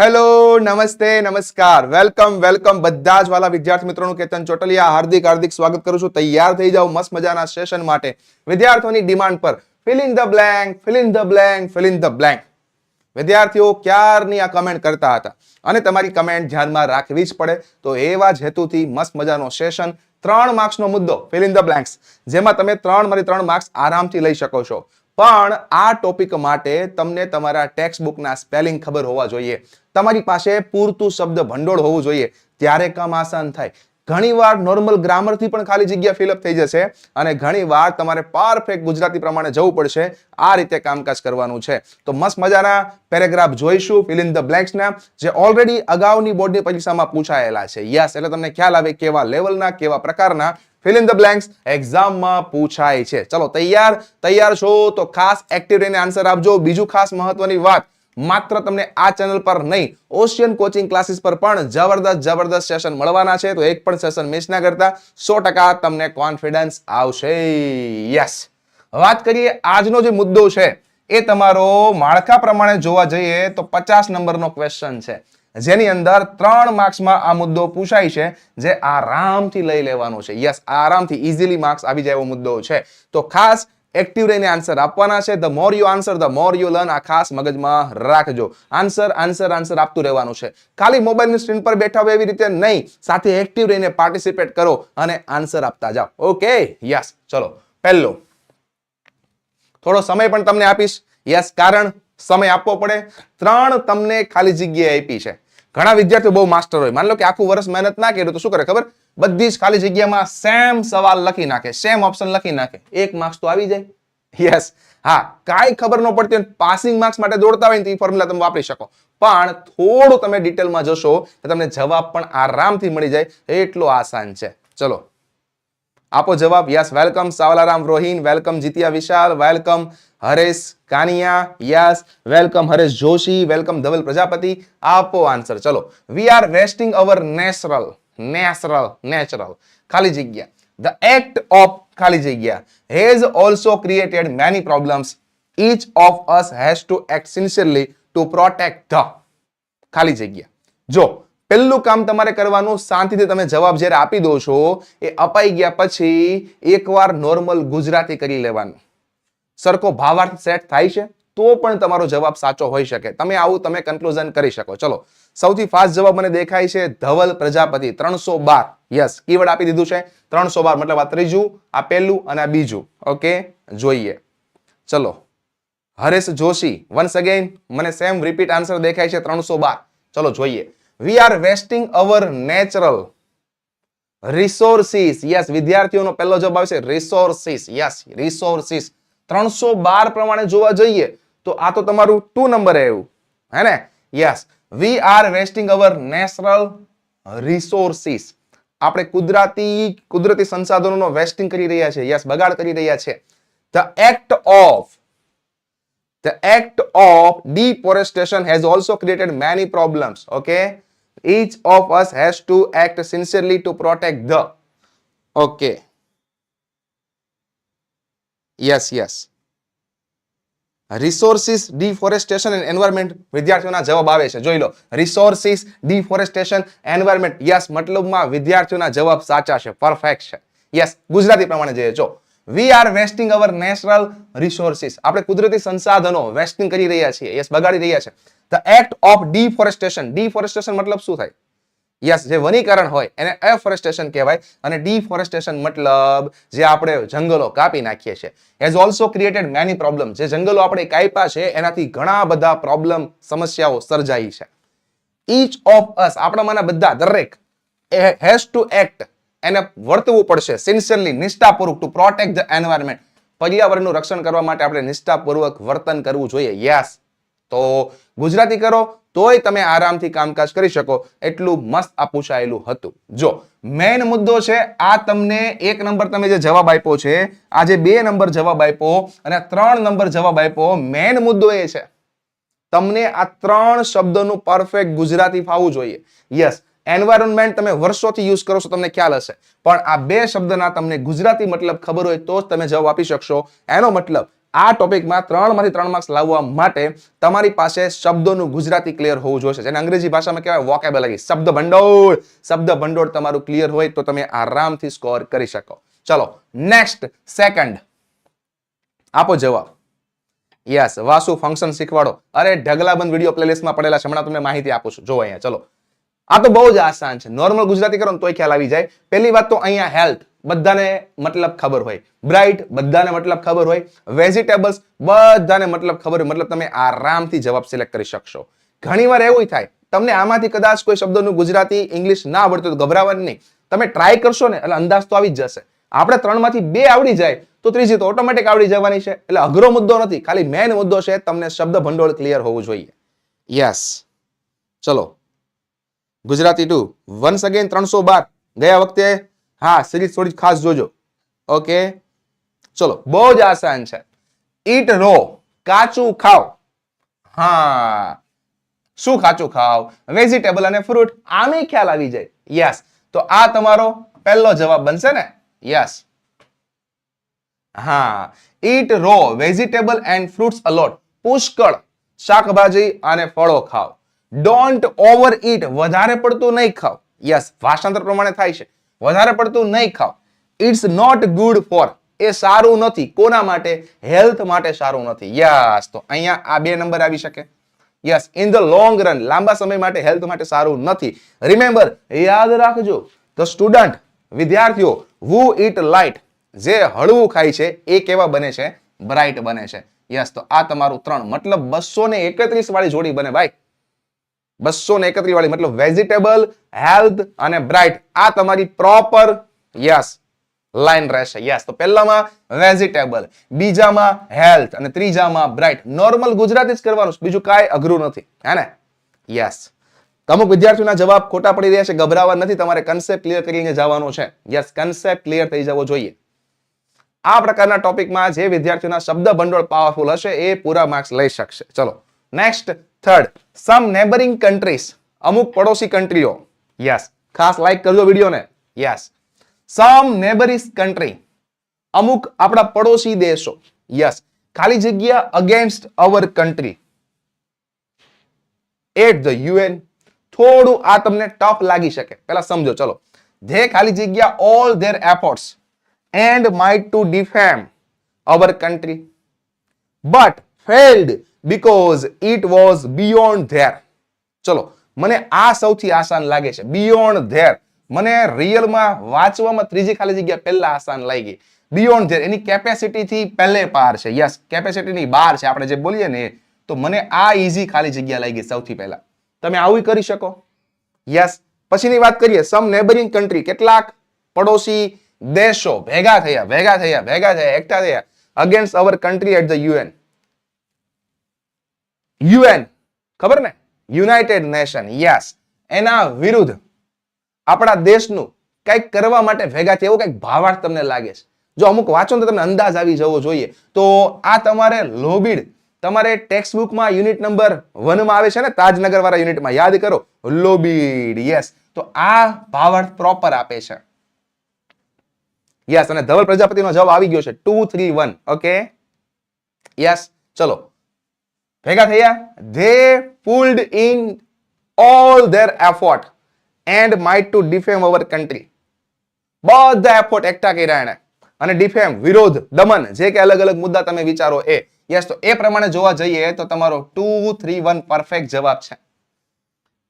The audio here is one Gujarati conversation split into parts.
હેલો, નમસ્તે, નમસ્કાર. વેલકમ વેલકમ બધા જ વાલા વિદ્યાર્થી મિત્રોનું કેતન ચોટલિયા હાર્દિક હાર્દિક સ્વાગત કરું છું. તૈયાર થઈ જાઓ મસ્ત મજાના સેશન માટે. વિદ્યાર્થીઓની ડિમાન્ડ પર. Fill in the blank fill the blank fill in the blank વિદ્યાર્થીઓ ક્યારની આ કમેન્ટ કરતા હતા? અને તમારી કમેન્ટ ધ્યાનમાં રાખવી જ પડે. તો એવા જ હેતુથી મસ્ત મજાનો સેશન ત્રણ માર્ક્સનો મુદ્દો. ફિલ ઇન ધ બ્લેન્ક્સ જેમાં તમે ત્રણ મારી ત્રણ માર્ક્સ આરામથી લઈ શકો છો. પણ આ ટોપિક માટે તમને તમારા ટેક્સ્ટ બુકના સ્પેલિંગ ખબર હોવા જોઈએ. તમારી પાસે પૂરતું શબ્દ ભંડોળ હોવું જોઈએ. ત્યારે કામ આસાન થાય. ઘણીવાર નોર્મલ ગ્રામરથી પણ ખાલી જગ્યા ફિલઅપ થઈ જશે અને ઘણીવાર તમારે પરફેક્ટ ગુજરાતી પ્રમાણે જવું પડશે. આ રીતે કામકાજ કરવાનું છે. તો મસ્ત મજાના પેરેગ્રાફ જોઈશું. ફિલ ઇન ધ બ્લેન્ક્સના જે ઓલરેડી અગાઉની બોર્ડની પરીક્ષામાં પૂછાયેલા છે. યસ એટલે તમને ખ્યાલ આવે કેવા લેવલના કેવા પ્રકારના ફિલ ઇન ધ બ્લેન્ક્સ એક્ઝામમાં પૂછાય છે. ચલો, તૈયાર તૈયાર છો તો ખાસ એક્ટિવ રહીને આન્સર આપજો. બીજું ખાસ મહત્વની વાત, માત્ર તમને આ ચેનલ પર નહીં ઓશિયન કોચિંગ ક્લાસીસ પર પણ જબરદસ્ત જબરદસ્ત સેશન મળવાના છે. તો એક પણ સેશન મિસ ના કરતા સો તમને કોન્ફિડન્સ આવશે. યસ વાત કરીએ આજનો જે મુદ્દો છે, એ તમારો માળખા પ્રમાણે જોવા જઈએ તો પચાસ નંબરનો ક્વેશ્ચન છે. જેની અંદર ત્રણ માર્ક્સમાં આ મુદ્દો પૂછાય છે, જે આરામથી લઈ લેવાનો છે. યસ આરામથી ઇઝીલી માર્ક્સ આવી જાય એવો મુદ્દો છે. તો ખાસ એક્ટિવ રહીને આન્સર આપવાના છે. The more you answer the more you learn આ ખાસ મગજમાં રાખજો. આન્સર આન્સર આન્સર આપતું રહેવાનું છે. ખાલી મોબાઈલની સ્ક્રીન પર બેઠા હોય એવી રીતે નહીં. સાથે એક્ટિવ રહીને પાર્ટિસિપેટ કરો અને આન્સર આપતા જાઓ. ઓકે યસ ચલો. પહેલો. થોડો સમય પણ તમને આપીશ. યસ કારણ સમય આપવો પડે. ત્રણ તમને ખાલી જગ્યાએ આપી છે. ઘણા વિદ્યાર્થીઓ બહુ માસ્ટર હોય. માની લો કે આખું વર્ષ મહેનત ના કર્યું તો શું કરે ખબર? બધી જ ખાલી જગ્યામાં સેમ સવાલ લખી નાખે. સેમ ઓપ્શન લખી નાખે. એક માર્ક્સ તો આવી જાય. યસ હા, કાંઈ ખબર ન પડતી હોય પાસિંગ માર્ક્સ માટે દોડતા હોય તો એ ફોર્મ્યુલા તમે વાપરી શકો. પણ થોડું તમે ડિટેલમાં જશો તો તમને જવાબ પણ આરામથી મળી જાય. એટલો આસાન છે. ચલો. આપો જવાબ, yes, welcome, Savlaram, Rohin, welcome, Jitiya Vishal, welcome, Haresh Kaniya, yes, welcome, Haresh Joshi, welcome, Dhaval Prajapati. આપો આન્સર ચલો we are wasting our natural natural natural ખાલી જગ્યા. ધ એક્ટ ઓફ ખાલી જગ્યા. Has also created many problems each of us has to act sincerely to protect the. ખાલી જગ્યા. જો પહેલું કામ તમારે કરવાનું, શાંતિથી તમે જવાબ જ્યારે આપી દો છો, એ અપાઈ ગયા પછી એકવાર નોર્મલ ગુજરાતી કરી લેવાનું. સરખો ભાવાર્થ સેટ થાય છે, તો પણ તમારો જવાબ સાચો હોઈ શકે. તમે આવું તમે કન્ક્લુઝન કરી શકો. ચલો, સૌથી ફાસ્ટ જવાબ મને દેખાય છે ધવલ પ્રજાપતિ, ત્રણસો બાર. યસ કીવર્ડ આપી દીધું છે. ત્રણસો બાર મતલબ આ ત્રીજું, આ પહેલું અને આ બીજું. ઓકે જોઈએ. ચલો, હરેશ જોશી વન્સ અગેન મને સેમ રિપીટ આન્સર દેખાય છે ત્રણસો બાર. ચલો, જોઈએ. We are wasting our natural resources yes વિદ્યાર્થીઓનો પહેલો જવાબ આવશે રિસોર્સિસ યસ રિસોર્સિસ ત્રણસો બાર પ્રમાણે જોવા જઈએ તો આ તો તમારું ટુ નંબર આવ્યું હે ને? Yes we are wasting our natural resources આપણે કુદરતી કુદરતી સંસાધનોનો વેસ્ટિંગ કરી રહ્યા છે યસ બગાડ કરી રહ્યા છે. The act of the act of deforestation has also created many problems Okay, each of us has to act sincerely to protect the. Okay. Yes, yes. Resources deforestation and environment વિદ્યાર્થીઓના જવાબ આવે છે. જોઈ લો. રિસોર્સિસ ડિફોરેસ્ટેશન એન્વાયરમેન્ટ યસ મતલબમાં વિદ્યાર્થીઓના જવાબ સાચા છે. પરફેક્ટ છે. યસ ગુજરાતી પ્રમાણે જોઈએ. જો we are wasting our natural resources આપણે કુદરતી સંસાધનો વેસ્ટિંગ કરી રહ્યા છીએ. યસ બગાડી રહ્યા છે. The act of deforestation deforestation મતલબ શું થાય? યસ જે વનીકરણ હોય એને એફોરેસ્ટેશન કહેવાય અને ડિફોરેસ્ટેશન મતલબ જે આપણે જંગલો કાપી નાખીએ છીએ. Has also created many problem જે જંગલો આપણે કાપ્યા છે, એનાથી ઘણા બધા પ્રોબ્લેમ સમસ્યાઓ સર્જાઈ છે. ઈચ ઓફ અસ આપણામાંના બધા દરેક હેઝ ટુ એક્ટ એને વર્તવું પડશે. સિન્સિયરલી નિષ્ઠાપૂર્વક ટુ પ્રોટેક્ટ ધ એન્વાયરમેન્ટ પર્યાવરણનું રક્ષણ કરવા માટે આપણે નિષ્ઠાપૂર્વક વર્તન કરવું જોઈએ. યસ તો ગુજરાતી કરો, તોય તમે આરામથી કામકાજ કરી શકો. એટલું મસ્ત આ પૂછાયેલું હતું. જો મેઇન મુદ્દો છે, આ તમને એક નંબર તમે જે જવાબ આપ્યો છે, આ જે બે નંબર જવાબ આપ્યો અને ત્રણ નંબર જવાબ આપ્યો મેઇન મુદ્દો એ છે. તમને આ ત્રણ શબ્દનું પરફેક્ટ ગુજરાતી ફાવવું જોઈએ. યસ એન્વાયરમેન્ટ તમે વર્ષોથી યુઝ કરો છો, તમને ખ્યાલ હશે. પણ આ બે શબ્દના તમને ગુજરાતી મતલબ ખબર હોય તો જ તમે જવાબ આપી શકશો. એનો મતલબ આ ટોપિકમાં ત્રણમાંથી ત્રણ માર્ક્સ લાવવા માટે તમારી પાસે શબ્દોનું ગુજરાતી ક્લિયર હોવું જોઈએ જેને અંગ્રેજી ભાષામાં કહેવાય વોકેબેલરી શબ્દ ભંડોળ. શબ્દ ભંડોળ તમારું ક્લિયર હોય તો તમે આરામથી સ્કોર કરી શકો. ચલો નેક્સ્ટ સેકન્ડ આપો જવાબ. યસ વાસુ ફંક્શન શીખવાડો. અરે, ઢગલાબંધ વીડિયો પ્લેલિસ્ટમાં પડેલા છે. હમણાં તમને માહિતી આપું છું. જો અહીંયા, ચલો. આ તો બહુ જ આસાન છે. નોર્મલ ગુજરાતી કરો ને તોય ખ્યાલ આવી જાય. પહેલી વાત તો અહીંયા હેલ્થ બધાને મતલબ ખબર હોય. બ્રાઇટ બધાને મતલબ ખબર હોય. વેજીટેબલ્સ બધાને મતલબ ખબર હોય. મતલબ તમે આરામથી જવાબ સિલેક્ટ કરી શકશો. ઘણીવાર એવું થાય, તમને આમાંથી કદાચ કોઈ શબ્દોનું ગુજરાતી, ઇંગ્લિશ ના આવડતું તો ગભરાવાનું નહીં. તમે ટ્રાય કરશો ને, એટલે અંદાજ તો આવી જ જશે. આપણે ત્રણમાંથી બે આવડી જાય, તો ત્રીજી તો ઓટોમેટિક આવડી જવાની છે. એટલે અઘરો મુદ્દો નથી, ખાલી મેન મુદ્દો છે તમને શબ્દ ભંડોળ ક્લિયર હોવું જોઈએ. યસ ચલો. ગુજરાતી ટુ વન્સ અગેન ત્રણસો બાર. ગયા વખતે હા સિરીઝ થોડી ખાસ જોજો. ઓકે? ચલો, બહુ જ આસાન છે. ઈટ રો, કાચું ખાવ. હા. શું કાચું ખાવ? વેજીટેબલ અને ફ્રૂટ આમે ખ્યાલ આવી જાય. યસ. તો આ તમારો પહેલો જવાબ બનશે ને? યસ. હા. Eat raw, vegetable and fruits a lot પુષ્કળ. શાકભાજી અને ફળો ખાવ. ડોન્ટ ઓવર ઈટ વધારે પડતું નહીં ખાવ. યસ. ભાષાંતર પ્રમાણે થાય છે. વધારે પડતું નહીં ખાવ. It's not good for a સારું નથી. કોના માટે? હેલ્થ માટે સારું નથી. યસ તો અહીંયા આ બે નંબર આવી શકે. Yes in the long run લાંબા સમય માટે હેલ્થ માટે સારું નથી. રિમેમ્બર યાદ રાખજો ધ સ્ટુડન્ટ વિદ્યાર્થીઓ હુ ઇટ લાઇટ જે હળવું ખાય છે, એ કેવા બને છે? બ્રાઇટ બને છે. યસ તો આ તમારું ત્રણ. મતલબ બસો ને એકત્રીસ વાળી જોડી બને, ભાઈ. બસો ને એકત્રીસ વાળી, મતલબ વેજીટેબલ હેલ્થ અને બ્રાઇટ આ તમારી પ્રોપર યસ લાઈન રહેશે. યસ તો પહેલામાં વેજીટેબલ બીજામાં હેલ્થ અને ત્રીજામાં બ્રાઇટ નોર્મલ ગુજરાતી જ કરવાનું બીજું કાંઈ અઘરું નથી. હે ને? યસ અમુક વિદ્યાર્થીઓના જવાબ ખોટા પડી રહ્યા છે, ગભરાવા નથી, તમારે કન્સેપ્ટ ક્લિયર કરીને જવાનું છે. યસ કન્સેપ્ટ ક્લિયર થઈ જવો જોઈએ. આ પ્રકારના ટોપિકમાં જે વિદ્યાર્થીઓના શબ્દ ભંડોળ પાવરફુલ હશે, એ પૂરા માર્ક્સ લઈ શકશે. ચલો next third some neighbouring countries અમુક પડોશી કન્ટ્રીઓ યસ ખાસ લાઈક કરજો વિડીયોને. યસ સમ નેબરિસ કન્ટ્રી અમુક આપણા પડોશી દેશો. યસ ખાલી જગ્યા against our country at the UN થોડું આ તમને ટફ લાગી શકે. પહેલા સમજો, ચલો. ધે ખાલી જગ્યા all their efforts and might to defame our country but failed because it was beyond their ચલો, મને આ સૌથી આસાન લાગે છે. બિયોન્ડ ધેર મને રિયલમાં વાંચવામાં ત્રીજી ખાલી જગ્યા પહેલા આસાન લાગી. બિયોન્ડ ધેર એની કેપેસિટીથી પહેલે પાર છે. યસ કેપેસિટીની બહાર છે. આપણે જે બોલીએ ને, તો મને આ ઈઝી ખાલી જગ્યા લાગી સૌથી પહેલા. તમે આવું કરી શકો? યસ પછીની વાત કરીએ. સમ નેબરિંગ કન્ટ્રી કેટલાક પડોશી દેશો ભેગા થયા ભેગા થયા ભેગા થયા, એકઠા થયા against our country at the UN UN. ખબર ને? United Nation, yes. એના વિરુદ્ધ આપણા દેશનું કંઈક કરવા માટે ભેગા થયા એવું કંઈક ભાવાર્થ તમને લાગે છે. જો અમુક વાંચો તો તમને અંદાજ આવી જવો જોઈએ. તો આ તમારે લોબીડ, તમારે ટેક્સ્ટ બુકમાં યુનિટ નંબર વનમાં આવે છે ને તાજનગર વાળા યુનિટમાં, યાદ કરો, લોબીડ, યસ. તો આ ભાવાર્થ પ્રોપર આપે છે. યસ, અને ધવલ પ્રજાપતિનો જવાબ આવી ગયો છે, two three one. Okay? Yes, ચલો. ભેગા થયા. They pulled in all their effort and might to defame our country બધા એફોર્ટ એકઠા કર્યા એને અને ડિફેમ વિરોધ, દમન, જે કે અલગ અલગ મુદ્દા તમે વિચારો એ. યસ તો એ પ્રમાણે જોવા જઈએ તો તમારો ટુ થ્રી વન પરફેક્ટ જવાબ છે.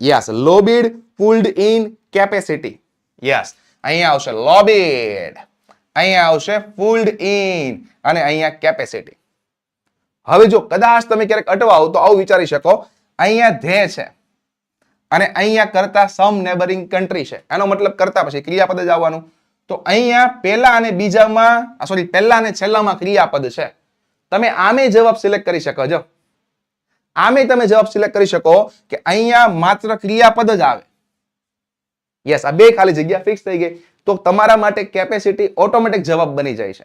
Yes lobbied pulled in capacity yes અહીંયા આવશે લોબીડ અહીંયા આવશે પુલ્ડ ઇન અને અહીંયા કેપેસિટી હવે જો કદાચ તમે ક્યારેક અટવાઓ તો આવું વિચારી શકો, અહીંયા ધે છે અને અહીંયા કરતા સમ નેબરિંગ કન્ટ્રી છે. એનો મતલબ કરતા પછી ક્રિયાપદ જ આવવાનું. તો અહીંયા પહેલા અને બીજામાં સોરી પહેલા અને છેલ્લામાં ક્રિયાપદ છે. તમે આમે જવાબ સિલેક્ટ કરી શકો છો આમે તમે જવાબ સિલેક્ટ કરી શકો કે અહીંયા માત્ર ક્રિયાપદ જ આવે. યસ આ બે ખાલી જગ્યા ફિક્સ થઈ ગઈ. તો તમારા માટે કેપેસિટી ઓટોમેટિક જવાબ બની જાય છે.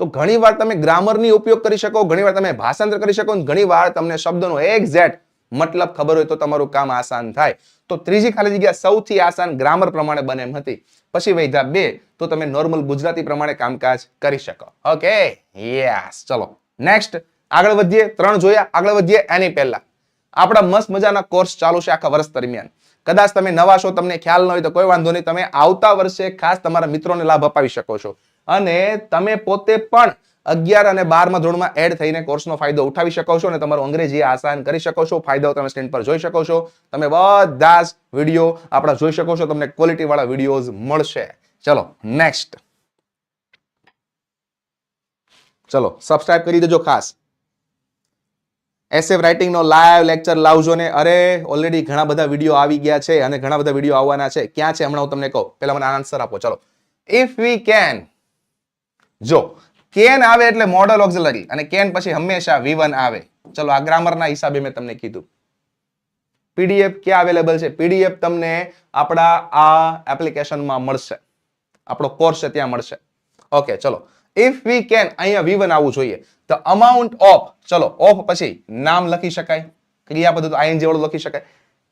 તો ઘણીવાર તમે ગ્રામરની ઉપયોગ કરી શકો, ઘણીવાર તમે ભાષાંતર કરી શકો, અને ઘણીવાર તમને શબ્દનો એક્ઝેક્ટ મતલબ ખબર હોય તો તમારું કામ આસાન થાય. તો ત્રીજી ખાલી જગ્યા સૌથી આસાન ગ્રામર પ્રમાણે બને એમ હતી. પછી વૈધા બે, તો તમે નોર્મલ ગુજરાતી પ્રમાણે કામકાજ કરી શકો. ઓકે યસ ચલો. નેક્સ્ટ આગળ વધીએ, ત્રણ જોયા, આગળ વધીએ, એની પહેલા. આપણા મસ્ત મજાના કોર્સ ચાલુ છે આખા વર્ષ દરમિયાન. કદાચ તમે નવા છો, તમને ખ્યાલ ન હોય તો કોઈ વાંધો નહીં, તમે આવતા વર્ષે ખાસ તમારા મિત્રોને લાભ અપાવી શકો છો. અને તમે પોતે પણ અગિયાર અને બારમા ધોરણમાં એડ થઈને કોર્સનો ફાયદો ઉઠાવી શકો છો અને તમારું અંગ્રેજી આસાન કરી શકો છો. ફાયદાઓ તમે સ્ક્રીન પર જોઈ શકો છો. તમે બધા વીડિયો આપણા જોઈ શકો છો. તમને ક્વોલિટી વાળા વિડીયોઝ મળશે. ચલો નેક્સ્ટ ચલો સબસ્ક્રાઇબ કરી દેજો ખાસ. એસએફ રાઇટિંગનો લાઈવ લેક્ચર લાવજો ને. અરે ઓલરેડી ઘણા બધા વીડિયો આવી ગયા છે અને ઘણા બધા વીડિયો આવવાના છે. ક્યાં છે? હમણાં હું તમને કહું. પહેલા મને આન્સર આપો. ચલો. ઇફ વી કેન જો કેન આવે એટલે મોડલ ઓક્ઝિલરી અને કેન પછી હંમેશા વી આવે. ચલો, આ ગ્રામરના હિસાબે મેં તમને કીધું. પીડીએફ ક્યાં અવેલેબલ છે? પીડીએફ તમને આપણા આ એપ્લિકેશનમાં મળશે. આપણો કોર્સ છે, ત્યાં મળશે. ઓકે ચલો. ઇફ વી કેન અહીંયા વી આવવું જોઈએ. ધ અમાઉન્ટ ઓફ ચલો ઓફ પછી નામ લખી શકાય. ક્રિયાપદ તો આઈએનજી વાળું લખી શકાય.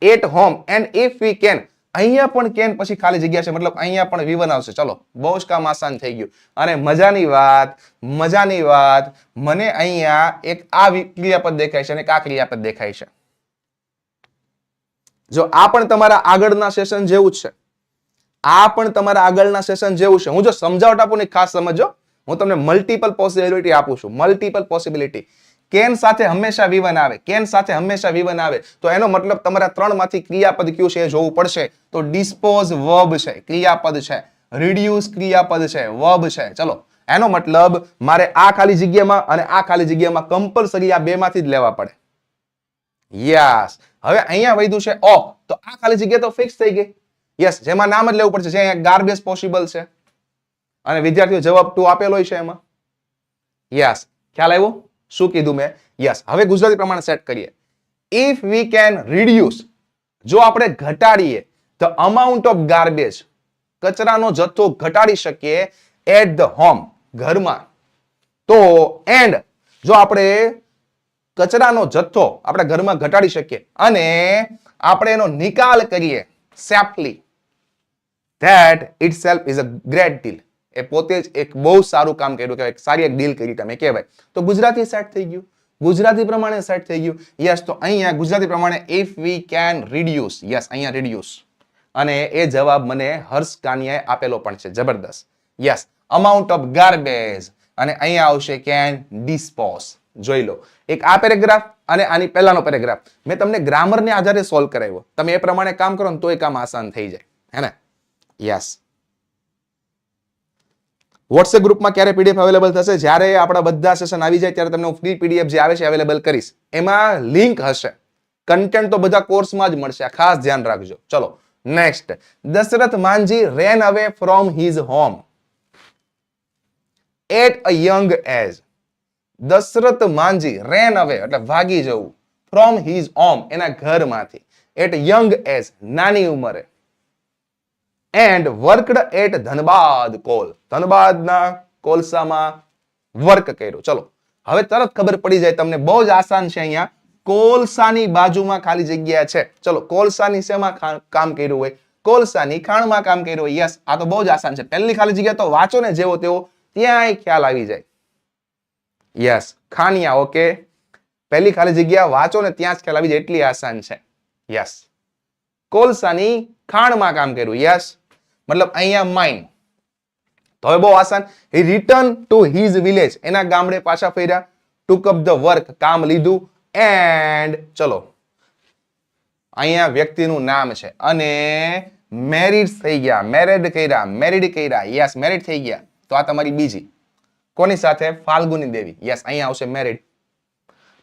At home and if we can અહીંયા પણ કેન પછી ખાલી જગ્યા છે. મતલબ અહીંયા પણ વી વન આવશે. ચલો, બહુ જ કામ આસાન થઈ ગયું. અને મજાની વાત મજાની વાત. મને અહીંયા એક આ ક્રિયાપદ દેખાય છે અને એક આ ક્રિયાપદ દેખાય છે. જો આ પણ તમારા આગળના સેશન જેવું છે. આ પણ તમારા આગળના સેશન જેવું છે. હું જો સમજાવટ આપું ને ખાસ સમજો. હું તમને મલ્ટિપલ પોસિબિલિટી આપું છું. મલ્ટિપલ પોસિબિલિટી કેન સાથે હંમેશા વિવન આવે, કેન સાથે હંમેશા વિવન આવે, તો એનો મતલબ તમારા ત્રણમાંથી ક્રિયાપદ કયું છે એ જોવું પડશે. તો ડિસ્પોઝ વર્બ છે, ક્રિયાપદ છે, રિડ્યુસ ક્રિયાપદ છે વર્બ છે. ચલો, એનો મતલબ મારે આ ખાલી જગ્યામાં અને આ ખાલી જગ્યામાં કમ્પલસરી આ બે માંથી જ લેવા પડે. યસ. હવે અહીંયા વધ્યું છે ઓફ. તો આ ખાલી જગ્યા તો ફિક્સ થઈ ગઈ. યસ, જેમાં નામ જ લેવું પડશે. જે અહીંયા ગાર્બેજ પોસિબલ છે. અને વિદ્યાર્થીઓ જવાબ ટુ આપેલો છે એમાં. યસ. ખ્યાલ આવ્યો? શું કીધું મેં? યસ હવે ગુજરાતી પ્રમાણે સેટ કરીએ. ઇફ વી કેન રિડ્યુસ જો આપણે ઘટાડીએ ધ અમાઉન્ટ ઓફ ગાર્બેજ કચરાનો જથ્થો ઘટાડી શકીએ એટ ધ હોમ ઘરમાં. તો એન્ડ જો આપણે કચરાનો જથ્થો આપણે ઘરમાં ઘટાડી શકીએ અને આપણે એનો નિકાલ કરીએ safely that itself is a great deal એ પોતે જ એક બહુ સારું કામ કર્યું, કહેવાય સારી એક ડીલ કરી તમે, કહેવાય. તો ગુજરાતી સેટ થઈ ગયું. ગુજરાતી પ્રમાણે સેટ થઈ ગયું. યસ તો અહીંયા ગુજરાતી પ્રમાણે if we can reduce yes અહીંયા રિડ્યુસ અને એ જવાબ મને હર્ષ કાનિયાએ આપેલો પણ છે, જબરદસ્ત. યસ અમાઉન્ટ ઓફ ગાર્બેજ અને અહીંયા આવશે કેન ડિસ્પોઝ જોઈ લો. એક આ પેરેગ્રાફ અને આની પહેલાનો પેરેગ્રાફ મેં તમને ગ્રામરને આધારે સોલ્વ કરાવ્યો. તમે એ પ્રમાણે કામ કરો ને તો એ કામ આસાન થઈ જાય. હે ને? યસ વોટ્સએપ ગ્રુપમાં ક્યારે પીડીએફ અવેલેબલ થશે? જ્યારે આપણા બધા સેશન આવી જાય, ત્યારે તમને હું ફ્રી પીડીએફ જે આવે છે અવેલેબલ કરીશ. એમાં લિંક હશે. કન્ટેન્ટ તો બધા કોર્સમાં જ મળશે. ખાસ ધ્યાન રાખજો. ચલો next Dashrath Manjhi ran away from his home at a young age Dashrath Manjhi ran away એટલે ભાગી જવું ફ્રોમ હિઝ હોમ એના ઘરમાંથી. એટ યંગ એજ નાની ઉંમરે. And worked at Dhanbad coal ધનબાદના કોલસામાં વર્ક કર્યું. ચલો, હવે તરત ખબર પડી જાય તમને, બહુ જ આસાન છે અહીંયા. કોલસાની બાજુમાં ખાલી જગ્યા છે. ચલો, કોલસાની શેમાં કામ કર્યું હોય? કોલસાની ખાણમાં કામ કર્યું હોય? યસ આ તો બહુ જ આસાન છે. પહેલી ખાલી જગ્યા તો વાંચો ને જેવો તેવો, ત્યાંય ખ્યાલ આવી જાય. યસ ખાનિયા ઓકે પહેલી ખાલી જગ્યા વાંચો ને ત્યાં જ ખ્યાલ આવી જાય. એટલી આસાન છે. યસ કોલસાની ખાણમાં કામ કર્યું. યસ મતલબ અહીંયા માઇન તો હવે બહુ આસાન. He return to his village એના ગામડે પાછા ફેર્યા. ટુક અપ ધ વર્ક કામ લીધું. એન્ડ ચલો. અહીંયા વ્યક્તિનું નામ છે. અને મેરિડ થઈ ગયા. મેરેડ કર્યા. મેરિડ કર્યા. યસ મેરિડ થઈ ગયા. તો આ તમારી બીજી. કોની સાથે? ફાલ્ગુની દેવી. યસ અહીંયા આવશે મેરિડ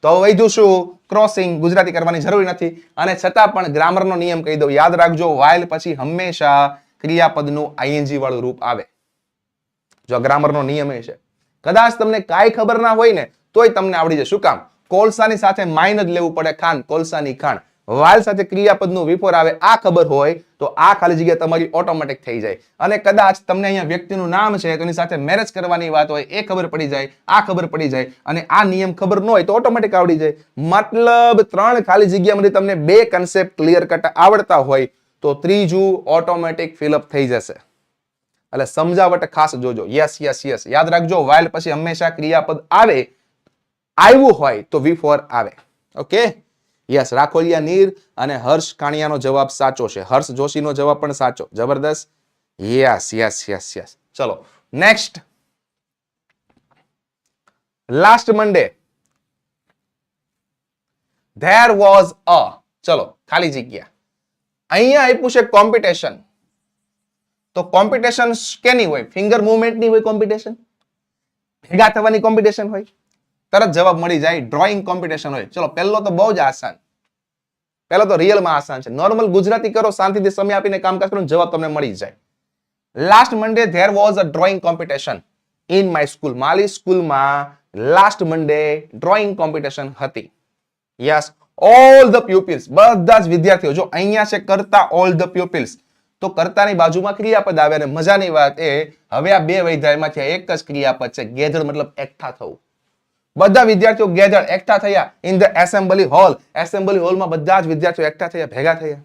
તો વૈધું શું? ક્રોસિંગ ગુજરાતી કરવાની જરૂર નથી. અને છતાં પણ ગ્રામરનો નિયમ કહી દઉં. યાદ રાખજો. વાઇલ પછી હંમેશા ક્રિયાપદનું આઈએનજી વાળું રૂપ આવે. જો ગ્રામરનો નિયમ એ છે. કદાચ તમને કાંઈ ખબર ના હોય ને, તોય તમને આવડી જાય શું કામ? કોલસાની સાથે માઇન જ લેવું પડે ખાન, કોલસાની ખાણ. વાલ સાથે ક્રિયાપદનું વિફોર આવે, આ ખબર હોય, તો આ ખાલી જગ્યા તમારી ઓટોમેટિક થઈ જાય. અને કદાચ તમને અહીંયા વ્યક્તિનું નામ છે તો એની સાથે મેરેજ કરવાની વાત હોય, એ ખબર પડી જાય, આ ખબર પડી જાય, અને આ નિયમ ખબર ન હોય, તો ઓટોમેટિક આવડી જાય. મતલબ ત્રણ ખાલી જગ્યામાંથી તમને બે કન્સેપ્ટ ક્લિયર કટ આવડતા હોય તો ત્રીજું ઓટોમેટિક ફિલઅપ થઈ જશે. એટલે સમજાવટ ખાસ જોજો. યસ યસ યસ યાદ રાખજો વાઇલ પછી હંમેશા ક્રિયાપદ આવે, આવ્યું હોય તો વી ફોર આવે. ઓકે યસ રાખોલિયા નીર અને હર્ષ કાણિયાનો જવાબ સાચો છે. હર્ષ જોશીનો જવાબ પણ સાચો. જબરદસ્ત? યસ યસ યસ યસ ચલો next last Monday there was a ચલો, ખાલી જગ્યા. અહીંયા આપ્યું છે કોમ્પિટિશન તો કોમ્પિટિશન કેની હોય? ફિંગર મુવમેન્ટની હોય કોમ્પિટિશન ભેગા થવાની કોમ્પિટિશન હોય? તરત જવાબ મળી જાય ડ્રોઈંગ કોમ્પિટિશન હોય. ચલો, પહેલો તો બહુ જ આસાન. પહેલો તો રિયલમાં આસાન છે. નોર્મલ ગુજરાતી કરો, શાંતિથી સમય આપીને કામકાજ કરો, જવાબ તમને મળી જાય. Last Monday there was a drawing competition in my school મારી સ્કૂલમાં લાસ્ટ મંડે ડ્રોઈંગ કોમ્પિટિશન હતી. યસ ઓલ ધ પ્યુપિલ્સ બધા જ વિદ્યાર્થીઓ, જો અહીંયા છે કરતા ઓલ ધ પ્યુપિલ્સ તો કરતાની બાજુમાં ક્રિયાપદ આવે અને મજાની વાત એ, હવે આ બે વૈધાયમાંથી એક જ ક્રિયાપદ છે ગેધર મતલબ એકઠા થવું. બધા વિદ્યાર્થીઓ ગેધર એકઠા થયા in the assembly hall assembly હોલમાં બધા જ વિદ્યાર્થીઓ એકઠા થયા, ભેગા થયા.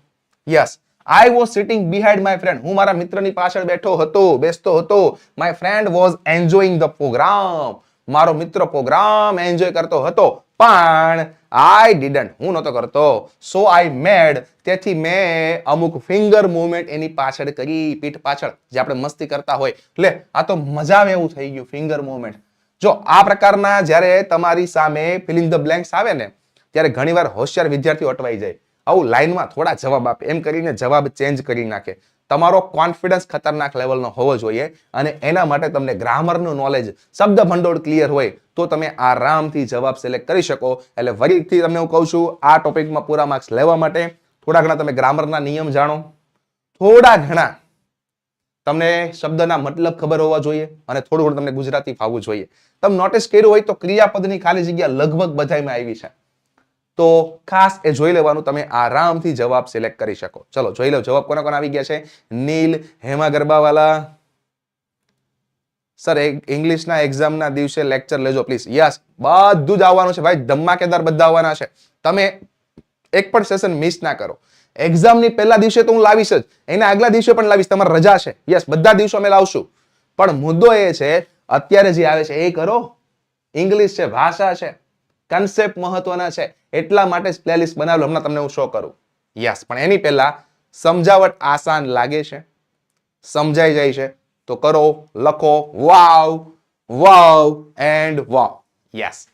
Yes I was sitting behind my friend હું મારા મિત્રની પાછળ બેઠો હતો, બેસતો હતો. My friend was enjoying the programme મારો મિત્ર પ્રોગ્રામ એન્જોય કરતો હતો. પણ આઈ ડીડન્ટ હું નહોતો કરતો. સો આઈ મેડ તેથી મેં અમુક ફિંગર મુવમેન્ટ એની પાછળ કરી, પીઠ પાછળ, જે આપણે મસ્તી કરતા હોય. એટલે આ તો મજા એવું થઈ ગયું ફિંગર મુવમેન્ટ જો આ પ્રકારના જ્યારે તમારી સામે ફિલિંગ ધ બ્લેન્ક્સ આવે ને, ત્યારે ઘણીવાર હોશિયાર વિદ્યાર્થીઓ અટવાઈ જાય. આવું લાઈનમાં થોડા જવાબ આપે. એમ કરીને જવાબ ચેન્જ કરી નાખે. તમારો કોન્ફિડન્સ ખતરનાક લેવલનો હોવો જોઈએ અને એના માટે તમને ગ્રામરનું નોલેજ શબ્દ ભંડોળ ક્લિયર હોય તો તમે આરામથી જવાબ સિલેક્ટ કરી શકો. એટલે ફરીથી તમને હું કહું છું, આ ટોપિકમાં પૂરા માર્ક્સ લેવા માટે થોડા ઘણા તમે ગ્રામરના નિયમ જાણો. થોડા ઘણા તમને શબ્દના મતલબ ખબર હોવા જોઈએ અને થોડું ઘણું તમને ગુજરાતી ફાવવું જોઈએ. તમે નોટિસ કર્યું હોય તો ક્રિયાપદની ખાલી જગ્યા લગભગ બધામાં આવી છે. તો ખાસ એ જોઈ લેવાનું, તમે આરામથી જવાબ સિલેક્ટ કરી શકો. ચલો, જોઈ લો, જવાબ કોના કોના આવી ગયા છે? નીલ હેમા ગરબાવાલા. સર ઇંગ્લિશના એક્ઝામના દિવસે લેક્ચર લેજો, પ્લીઝ. યસ, બધું જ આવવાનું છે. ભાઈ, ધમાકેદાર બધા આવવાના છે. તમે એક પણ સેશન મિસ ના કરો. એક્ઝામની પહેલા દિવસે તો હું લાવીશ જ. એના આગલા દિવસે પણ લાવીશ. તમારે રજા છે. યસ, બધા દિવસો અમે લાવશું. પણ મુદ્દો એ છે, અત્યારે જે આવે છે, એ કરો. ઇંગ્લિશ છે, ભાષા છે. કન્સેપ્ટ મહત્વના છે. એટલા માટે જ પ્લેલિસ્ટ બનાવેલું. હમણાં તમને હું શો કરું. યસ પણ એની પહેલા સમજાવટ આસાન લાગે છે. સમજાઈ જાય છે. તો કરો, લખો વાવ વાવ એન્ડ વાવ યસ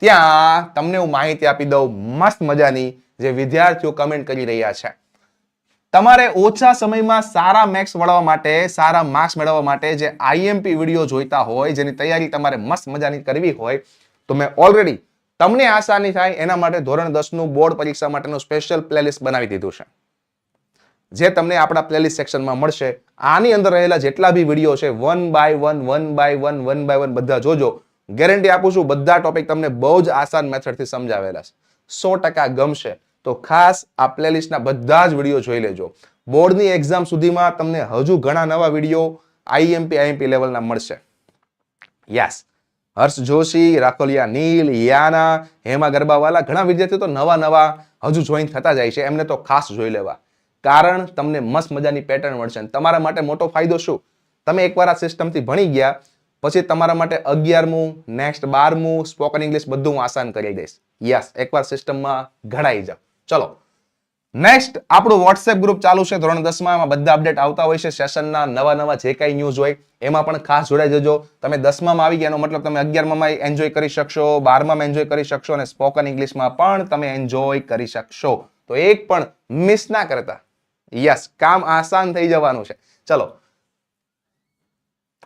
ત્યાં તમને હું માહિતી આપી દઉં મસ્ત મજાની જે વિદ્યાર્થીઓ કમેન્ટ કરી રહ્યા છે. તમારે ઓછા સમયમાં સારા મેક્સ વળવા માટે, સારા માર્ક્સ મેળવવા માટે જે આઈએમપી વીડિયો જોઈતા હોય, જેની તૈયારી તમારે મસ્ત મજાની કરવી હોય, તો મેં ઓલરેડી તમને આસાની થાય, એના માટે ધોરણ દસનું બોર્ડ પરીક્ષા માટેનું સ્પેશિયલ પ્લેલિસ્ટ બનાવી દીધું છે. જે તમને આપણા પ્લેલિસ્ટ સેક્શનમાં મળશે. આની અંદર રહેલા જેટલા બી વીડિયો છે one by one one by one one by one બધા જોજો. ગેરંટી આપું છું, બધા ટોપિક તમને બહુ જ આસાન મેથડથી સમજાવેલા છે. સો ટકા ગમશે. તો ખાસ આ પ્લેલિસ્ટના બધા જ વીડિયો જોઈ લેજો. બોર્ડની એક્ઝામ સુધીમાં તમને હજુ ઘણા નવા વીડિયો આઈએમપી આઈએમપી લેવલના મળશે. યસ હર્ષ જોશી, રાખોલિયા નીલ, યાના, હેમા ગરબાવાલા, ઘણા વિદ્યાર્થીઓ તો નવા નવા હજુ જોઈન થતા જાય છે. એમને તો ખાસ જોઈ લેવા. કારણ તમને મસ્ત મજાની પેટર્ન મળશે તમારા માટે મોટો ફાયદો શું? તમે એકવાર આ સિસ્ટમથી ભણી ગયા, પછી તમારા માટે અગિયારમું નેક્સ્ટ બારમું સ્પોકન ઇંગ્લિશ બધું હું આસાન કરી દઈશ. યસ એકવાર સિસ્ટમમાં ઘડાઈ જાઓ. ચલો નેક્સ્ટ આપણું વોટ્સએપ ગ્રુપ ચાલુ છે. ધોરણ દસમાં એમાં બધા અપડેટ આવતા હોય છે. સેશનના નવા નવા જે કાંઈ ન્યૂઝ હોય, એમાં પણ ખાસ જોડાઈ જજો. તમે દસમામાં આવી ગયા મતલબ તમે અગિયારમાં એન્જોય કરી શકશો, બારમાં એન્જોય કરી શકશો અને સ્પોકન ઇંગ્લિશમાં પણ તમે એન્જોય કરી શકશો. તો એક પણ મિસ ના કરતા. યસ કામ આસાન થઈ જવાનું છે. ચલો.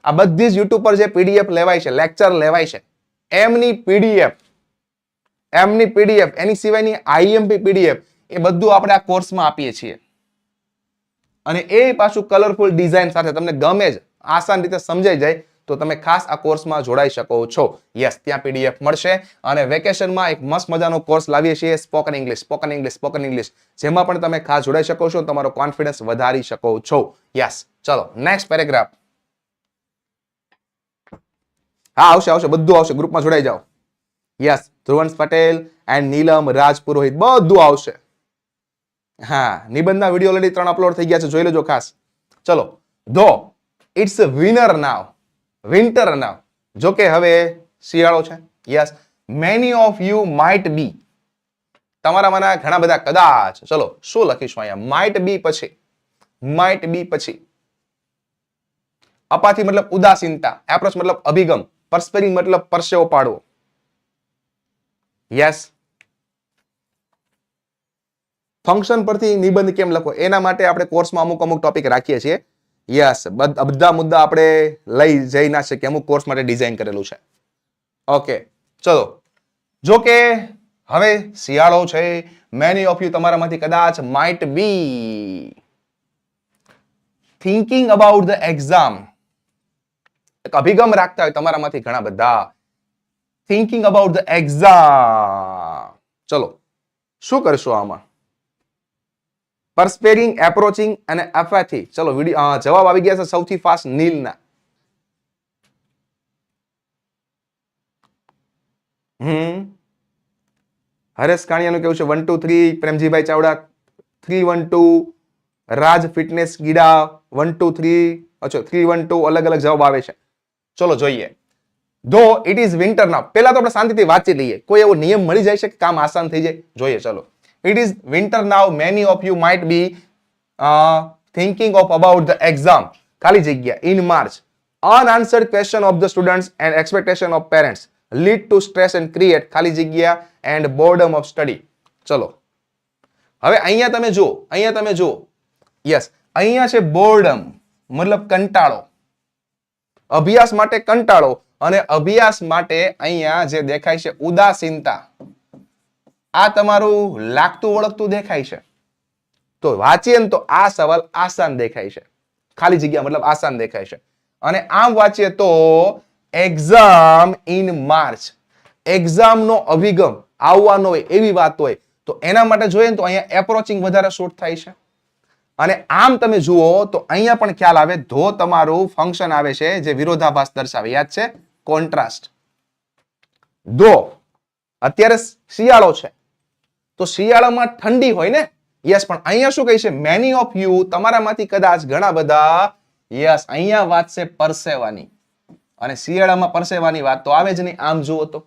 આ બધી જ યુટ્યુબ પર જે પીડીએફ લેવાય છે લેક્ચર લેવાય છે, એમની પીડીએફ એમની પીડીએફ એની સિવાયની આઈએમપી પીડીએફ એ બધું આપણે આ કોર્સમાં આપીએ છીએ. અને એ પાછું કલરફુલ ડિઝાઇન સાથે તમને ગમે જ, આસાન રીતે સમજાઈ જાય, તો તમે ખાસ આ કોર્સમાં જોડાઈ શકો છો. યસ ત્યાં પીડીએફ મળશે. અને વેકેશનમાં એક મસ્ત મજાનો કોર્સ લાવીએ છીએ spoken English spoken English spoken English જેમાં પણ તમે ખાસ જોડાઈ શકો છો, તમારો કોન્ફિડન્સ વધારી શકો છો. યસ ચલો નેક્સ્ટ પેરેગ્રાફ હા, આવશે આવશે, બધું આવશે. ગ્રુપમાં જોડાઈ જાઓ. યસ ધ્રુવંશ પટેલ એન્ડ નીલમ રાજ પુરોહિત બધું આવશે. હા, નિબંધના વીડિયો ઓલરેડી ત્રણ અપલોડ થઈ ગયા છે, જોઈ લેજો ખાસ. ચલો, though it's winner now winter now જો કે હવે શિયાળો છે. Yes many of you might be તમારામાંના ઘણા બધા કદાચ, ચલો, શું લખીશું અહીંયા? માઇટ બી પછી. માઇટ બી પછી. અપાથી મતલબ ઉદાસીનતા એપ્રોચ મતલબ અભિગમ પરસ્પરી મતલબ પરસેવો પાડવો. યસ ફંક્શન પરથી નિબંધ કેમ લખો એના માટે આપણે કોર્સમાં અમુક અમુક ટોપિક રાખીએ છીએ. યસ બધા મુદ્દા આપણે લઈ જઈ ના શકીએ. અમુક કોર્સ માટે ડિઝાઇન કરેલું છે. ઓકે ચલો. જો કે હવે શિયાળો છે મેની ઓફ યુ તમારામાંથી કદાચ might be thinking about the exam એક અભિગમ રાખતા હોય તમારામાંથી ઘણા બધા. થિંકિંગ અબાઉટ ધ એક્ઝામ ચલો, શું કરશો આમાં? પરસ્પેરિંગ એપ્રોચિંગ અને એફેથી ચલો જવાબ આવી ગયા છે સૌથી ફાસ્ટ નીલના. હમ. હરેશ કાણિયાનું કેવું છે? One two three Premjibhai Chavda. Three one two Raj fitness Gida. One two three અચ્છા થ્રી વન ટુ અલગ અલગ જવાબ આવે છે. ચલો, જોઈએ. ધો ઇટ ઇઝ વિન્ટર ના પહેલા તો આપણે શાંતિથી વાંચી લઈએ. કોઈ એવો નિયમ મળી જાય છે કે કામ આસાન થઈ જાય? જોઈએ, ચલો. It winter winter now many of you be be thinking of about the exam ખાલી જગ્યા in March unanswered question of the students and expectation of parents lead to stress and create ખાલી જગ્યા and boredom of study ચલો હવે અહીંયા તમે જો અહીંયા તમે જો યસ અહીંયા છે બોર્ડમ મતલબ કંટાળો અભ્યાસ માટે કંટાળો અને અભ્યાસ માટે અહીંયા જે દેખાય છે ઉદાસીનતા આ તમારું લાગતું ઓળખતું દેખાય છે. તો વાંચીએ ને તો આ સવાલ આસાન દેખાય છે. ખાલી જગ્યા મતલબ આસાન દેખાય છે. અને આમ વાંચીએ તો એક્ઝામ ઇન માર્ચ એક્ઝામનો અભિગમ આવવાનો હોય એવી વાત હોય તો એના માટે જોઈએ તો અહીંયા એપ્રોચિંગ વધારે શોર્ટ થાય છે. અને આમ તમે જુઓ તો અહીંયા પણ ખ્યાલ આવે, ધો તમારું ફંક્શન આવે છે જે વિરોધાભાસ દર્શાવે, યાદ છે? કોન્ટ્રાસ્ટ ધો. અત્યારે શિયાળો છે. તો શિયાળામાં ઠંડી હોય ને? યસ, પણ અહીંયા શું કહે છે? મેની ઓફ યુ તમારામાંથી કદાચ ઘણા બધા, યસ, અહીંયા વાત છે પરસેવાની. અને શિયાળામાં પરસેવાની વાત તો આવે જ નહીં, આમ જુઓ તો.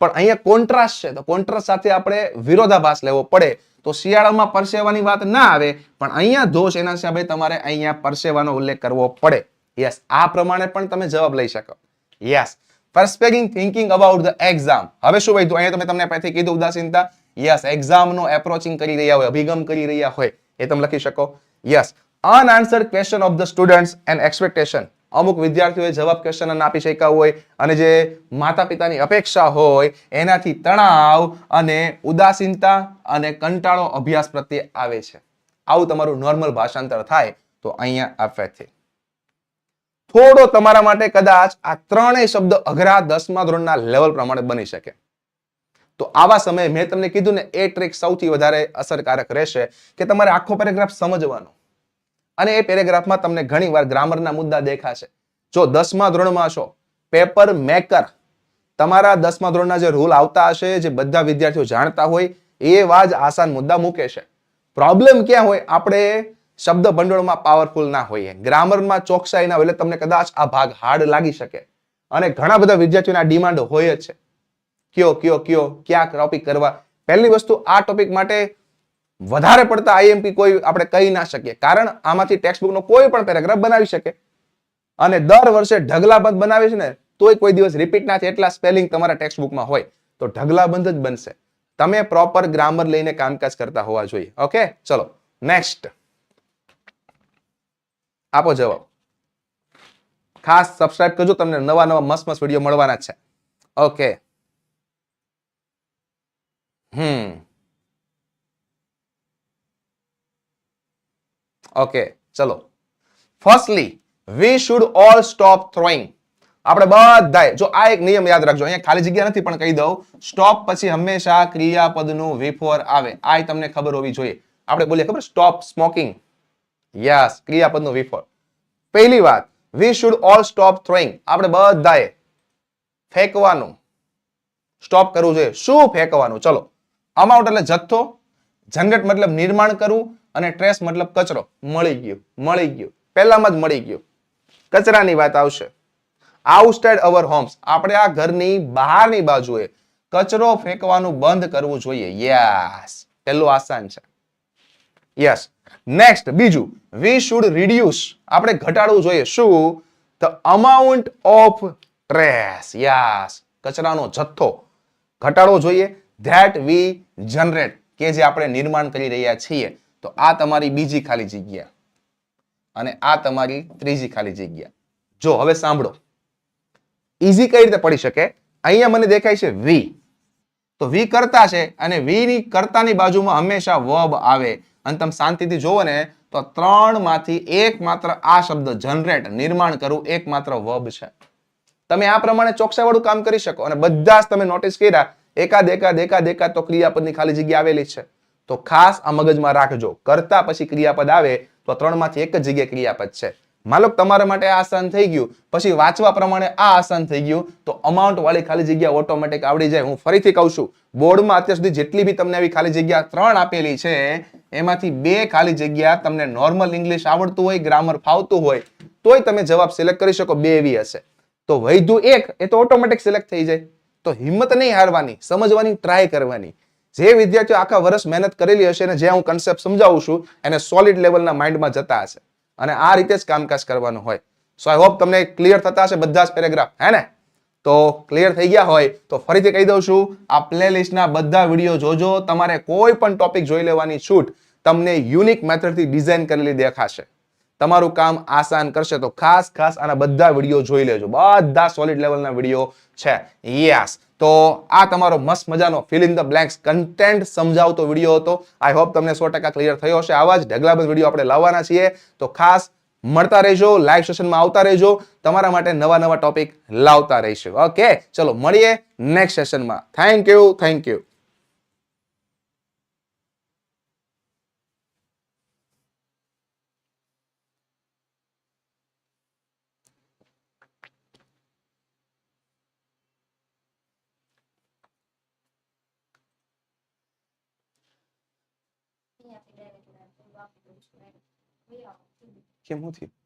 પણ અહીંયા કોન્ટ્રાસ્ટ છે, તો કોન્ટ્રાસ્ટ સાથે આપણે વિરોધાભાસ લેવો પડે. તો શિયાળામાં પરસેવાની વાત ના આવે, પણ અહીંયા દોષ એના હિસાબે તમારે અહીંયા પરસેવાનો ઉલ્લેખ કરવો પડે. યસ આ પ્રમાણે પણ તમે જવાબ લઈ શકો. Yes perspiring thinking about the exam હવે શું ભાઈ અહીંયા તમે તમને પહેથી કીધું ઉદાસીનતા. યસ એક્ઝામ નો એપ્રોચિંગ કરી રહ્યા હોય, અભિગમ કરી રહ્યા હોય, એ તમે લખી શકો. Yes unanswered question of the students and expectation અમુક વિદ્યાર્થીઓએ જવાબ ક્વેશ્ચન આપી શક્યા હોય, અને જે માતા પિતાની અપેક્ષા હોય, એનાથી તણાવ અને ઉદાસીનતા અને કંટાળો અભ્યાસ પ્રત્યે આવે છે. આવું તમારું નોર્મલ ભાષાંતર થાય, તો અહીંયા આપવાથી થોડો તમારા માટે કદાચ આ ત્રણેય શબ્દ અઘરા દસમા ધોરણના લેવલ પ્રમાણે બની શકે. તો આવા સમયે મેં તમને કીધું ને, એ ટ્રીક સૌથી વધારે અસરકારક રહેશે કે તમારે આખો પેરેગ્રાફ સમજવાનો. અને એ પેરેગ્રાફમાં તમને ઘણીવાર ગ્રામરના મુદ્દા દેખાશે. જો દસમા ધોરણમાં છો પેપર મેકર તમારા દસમા ધોરણના જે રૂલ આવતા હશે, જે બધા વિદ્યાર્થીઓ જાણતા હોય, એવા જ આસાન મુદ્દા મૂકે છે. પ્રોબ્લેમ ક્યાં હોય? આપણે શબ્દ ભંડોળમાં પાવરફુલ ના હોઈએ. ગ્રામરમાં ચોકસાઈ ના હોય એટલે તમને કદાચ આ ભાગ હાર્ડ લાગી શકે. અને ઘણા બધા વિદ્યાર્થીઓના ડિમાન્ડ હોય જ છે. કયો કયો કયો, ક્યાં ટોપિક કરવા? પહેલી વસ્તુ આ ટોપિક માટે વધારે પડતા આઈએમપી કોઈ આપણે કહી ના શકીએ. કારણ આમાંથી ટેક્સ્ટ બુકનો કોઈ પણ પેરેગ્રાફ બનાવી શકે. અને દર વર્ષે ઢગલાબંધ બનાવે છે ને, તોય કોઈ દિવસ રિપીટ ના થાય એટલા સ્પેલિંગ તમારા ટેક્સ્ટબુકમાં હોય. તો ઢગલાબંધ જ બનશે. તમે પ્રોપર ગ્રામર લઈને કામકાજ કરતા હોવા જોઈએ. ઓકે ચલો. નેક્સ્ટ આપો જવાબ. ખાસ સબસ્ક્રાઇબ કરજો. તમને નવા નવા મસ્ત મસ્ત વીડિયો મળવાના છે. ઓકે હમ ઓકે ચલો firstly we should all stop throwing આપણે બધાય જો આ એક નિયમ યાદ રાખજો, અહીંયા ખાલી જગ્યા નથી, પણ કહી દઉં સ્ટોપ પછી હંમેશા ક્રિયાપદનું વિફોર આવે. આ તમને ખબર હોવી જોઈએ. આપણે બોલીએ, ખબર? સ્ટોપ સ્મોકિંગ યસ ક્રિયાપદનું વિફોર પહેલી વાત we should all stop throwing આપણે બધાએ ફેંકવાનું. સ્ટોપ કરવું જોઈએ. શું ફેંકવાનું? ચલો. અમાઉન્ટ એટલે જથ્થો, જનરેટ મતલબ નિર્માણ કરવું અને ટ્રેસ મતલબ કચરો. મળી ગયો મળી ગયો. પહેલામાં જ મળી ગયો. કચરાની વાત આવશે. આઉટસાઇડ અવર હોમ્સ આપણે આ ઘરની બહારની બાજુએ કચરો ફેંકવાનું બંધ કરવું જોઈએ. યસ પહેલું આસાન છે. યસ નેક્સ્ટ બીજું વી શુડ રિડ્યુસ આપણે ઘટાડવું જોઈએ. શું? The amount of trash yes કચરાનો જથ્થો. ઘટાડવો જોઈએ. ધેટ વી જનરેટ, કે જે આપણે નિર્માણ કરી રહ્યા છીએ, તો આ તમારી બીજી ખાલી જગ્યા. અને આ તમારી ત્રીજી ખાલી જગ્યા. જો, હવે સાંભળો. ઈઝી કઈ રીતે પડી શકે? અહીંયા મને દેખાય છે વી તો વી કરતા છે અને વી ની કરતાની બાજુમાં હંમેશા વર્બ આવે. અને તમે શાંતિથી જોવો ને, તો ત્રણમાંથી એક આ શબ્દ જનરેટ, નિર્માણ કરવું એક માત્ર વર્બ છે. તમે આ પ્રમાણે ચોકસાવાળું કામ કરી શકો. અને બધા જ તમે નોટિસ કર્યા એકાદ એકાદ એકાદ એકાદ તો ક્રિયાપદની ખાલી જગ્યા આવેલી છે. તો ખાસ આ મગજમાં રાખજો. કરતા પછી ક્રિયાપદ આવે તો ત્રણમાંથી એક જ જગ્યાએ ક્રિયાપદ છે. માનો તમારા માટે આ આસાન થઈ ગયું, પછી વાંચવા પ્રમાણે આ આસાન થઈ ગયું, તો અમાઉન્ટ વાળી ખાલી જગ્યા ઓટોમેટિક આવડી જાય. હું ફરીથી કહું છું, બોર્ડમાં અત્યાર સુધી જેટલી બી તમને આવી ખાલી જગ્યા ત્રણ આપેલી છે, એમાંથી બે ખાલી જગ્યા તમને નોર્મલ ઇંગ્લિશ આવડતું હોય ગ્રામર ફાવતું હોય, તોય તમે જવાબ સિલેક્ટ કરી શકો. બે એવી હશે. તો વૈધું એક, એ તો ઓટોમેટિક સિલેક્ટ થઈ જાય. તો હિંમત નહીં હારવાની, સમજવાની ટ્રાય કરવાની. જે વિદ્યાર્થીઓ આખા વર્ષ મહેનત કરેલી હશે અને જે હું કન્સેપ્ટ સમજાવું છું, એને સોલિડ લેવલના માઇન્ડમાં જતા હશે. અને આ રીતે જ કામકાજ કરવાનું હોય. સો આઈ હોપ તમને ક્લિયર થતા હશે બધા જ પેરેગ્રાફ હે ને? તો ક્લિયર થઈ ગયા હોય, તો ફરીથી કહી દઉં છું, આ પ્લેલિસ્ટના બધા વીડિયો જોજો. તમારે કોઈ પણ ટોપિક જોઈ લેવાની છૂટ, તમને યુનિક મેથડથી ડિઝાઇન કરેલી દેખાશે. તમારું કામ આસાન કરશે તો ખાસ ખાસ આના બધા વીડિયો જોઈ લેજો. બધા સોલિડ લેવલના વીડિયો છે. યસ તો આ તમારો મસ્ત મજાનો fill in the blanks content સમજાવતો video હતો. આઈ હોપ તમને સો ટકા ક્લિયર થયો હશે. આવા જ ઢગલાબંધ વીડિયો આપણે લાવવાના છીએ. તો ખાસ મળતા રહેજો લાઈવ સેશનમાં આવતા રહેજો. તમારા માટે નવા નવા ટોપિક લાવતા રહીશું. ઓકે ચલો, મળીએ નેક્સ્ટ સેશનમાં થેન્ક યુ થેન્ક યુ કેમ હું થયું